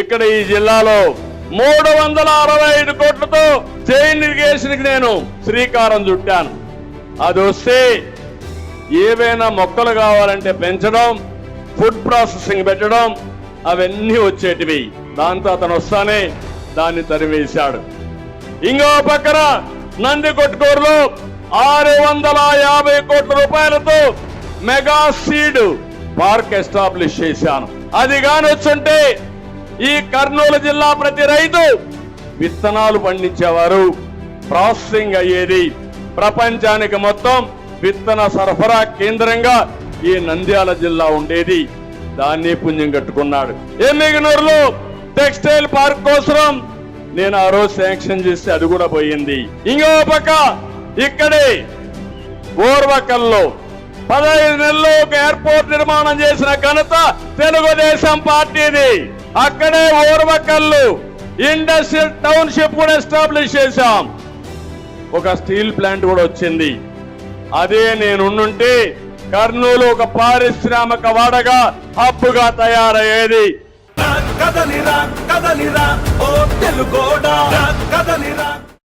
ఇక్కడ ఈ జిల్లాలో మూడు వందల అరవై ఐదు కోట్లతో చైన్ ఇరిగేషన్కి నేను శ్రీకారం చుట్టాను. అది వస్తే ఏవైనా మొక్కలు కావాలంటే పెంచడం ఫుడ్ ప్రాసెసింగ్ పెట్టడం అవన్నీ వచ్చేటివి. దాంతో అతను వస్తానే దాన్ని తరివేశాడు ఇంకో పక్కన నంది కొట్టుకూరులో ఆరు వందల యాభై కోట్ల రూపాయలతో మెగా సీడ్ పార్క్ ఎస్టాబ్లిష్ చేశాను. అది కాని వచ్చుంటే ఈ కర్నూలు జిల్లా ప్రతి రైతు విత్తనాలు పండించేవారు. ప్రాసెసింగ్ అయ్యేది ప్రపంచానికి మొత్తం విత్తన సరఫరా కేంద్రంగా ఈ నంద్యాల జిల్లా ఉండేది. దాన్ని పుణ్యం కట్టుకున్నాడు. ఎమ్మిగనూరులో టెక్స్టైల్ పార్క్ కోసం నేను ఆ రోజు శాంక్షన్ చేస్తే అది కూడా పోయింది. ఇంకో పక్క ఇక్కడే ఓర్వకల్లో పదహైదు నెలల్లో ఒక ఎయిర్పోర్ట్ నిర్మాణం చేసిన ఘనత తెలుగుదేశం పార్టీది. అక్కడే ఓర్వకల్లు ఇండస్ట్రియల్ టౌన్షిప్ కూడా ఎస్టాబ్లిష్ చేశాం. ఒక స్టీల్ ప్లాంట్ కూడా వచ్చింది. అదే నేనుంటే కర్నూలు ఒక పారిశ్రామిక వాడగా హబ్బుగా తయారయ్యేది. కదలిరా కదలిరా ఓ తెలుగోడా.